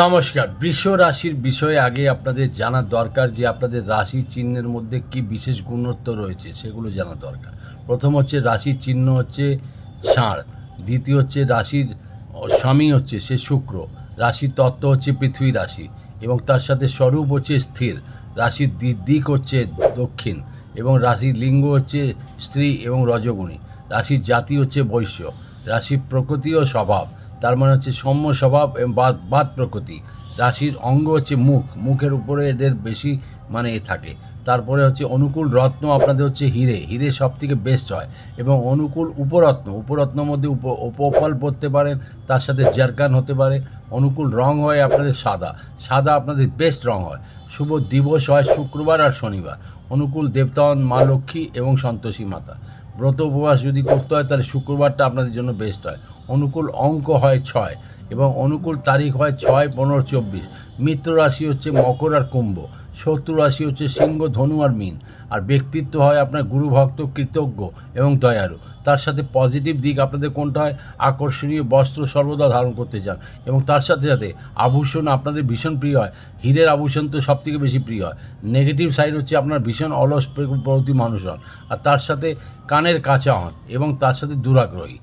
নমস্কার। বৃষ রাশির বিষয়ে আগে আপনাদের জানা দরকার যে আপনাদের রাশি চিহ্নের মধ্যে কি বিশেষ গুণত্ব রয়েছে, সেগুলো জানা দরকার। প্রথম হচ্ছে রাশির চিহ্ন হচ্ছে ষাঁড়, দ্বিতীয় হচ্ছে রাশির স্বামী হচ্ছে সে শুক্র রাশির তত্ত্ব হচ্ছে পৃথিবী রাশি এবং তার সাথে স্বরূপ হচ্ছে স্থির, রাশির দিক হচ্ছে দক্ষিণ এবং রাশির লিঙ্গ হচ্ছে স্ত্রী এবং রজগুণী, রাশির জাতি হচ্ছে বৈশ্য, রাশির প্রকৃতি ও স্বভাব তার মানে হচ্ছে সৌম্য স্বভাব বাদ বাদ প্রকৃতি। রাশির অঙ্গ হচ্ছে মুখ। মুখের উপরে এদের বেশি মানে এ থাকে। তারপরে হচ্ছে অনুকূল রত্ন আপনাদের হচ্ছে হিরে। হিরে সব থেকে বেস্ট হয়। এবং অনুকূল উপরত্ন। উপরত্নের মধ্যে উপ, উপফল পড়তে পারেন তার সাথে জারকান হতে পারে। অনুকূল রং হয় আপনাদের সাদা। সাদা আপনাদের বেস্ট রং হয়। শুভ দিবস হয় শুক্রবার আর শনিবার। অনুকূল দেবতান মা লক্ষ্মী এবং সন্তোষী মাতা। ব্রত উপবাস যদি করতে হয়, তাহলে শুক্রবারটা আপনাদের জন্য বেস্ট হয়। অনুকূল অঙ্ক হয় ছয় এবং অনুকূল তারিখ হয় ছয়, পনেরো, চব্বিশ। মিত্র রাশি হচ্ছে মকর আর কুম্ভ। শত্রু রাশি হচ্ছে সিংহ, ধনু আর মিন। আর ব্যক্তিত্ব হয় আপনার গুরুভক্ত কৃতজ্ঞ এবং দয়ালু। তার সাথে পজিটিভ দিক আপনাদের কোনটা হয়? আকর্ষণীয় বস্ত্র সর্বদা ধারণ করতে চান এবং তার সাথে সাথে আভূষণ আপনাদের ভীষণ প্রিয় হয়। হীরের আভূষণ তো সব থেকে বেশি প্রিয় হয়। নেগেটিভ সাইড হচ্ছে আপনার ভীষণ অলস প্রকৃতি মানুষ হন। আর তার সাথে কানের কাঁচা হন এবং তার সাথে দুরাগ্রহী।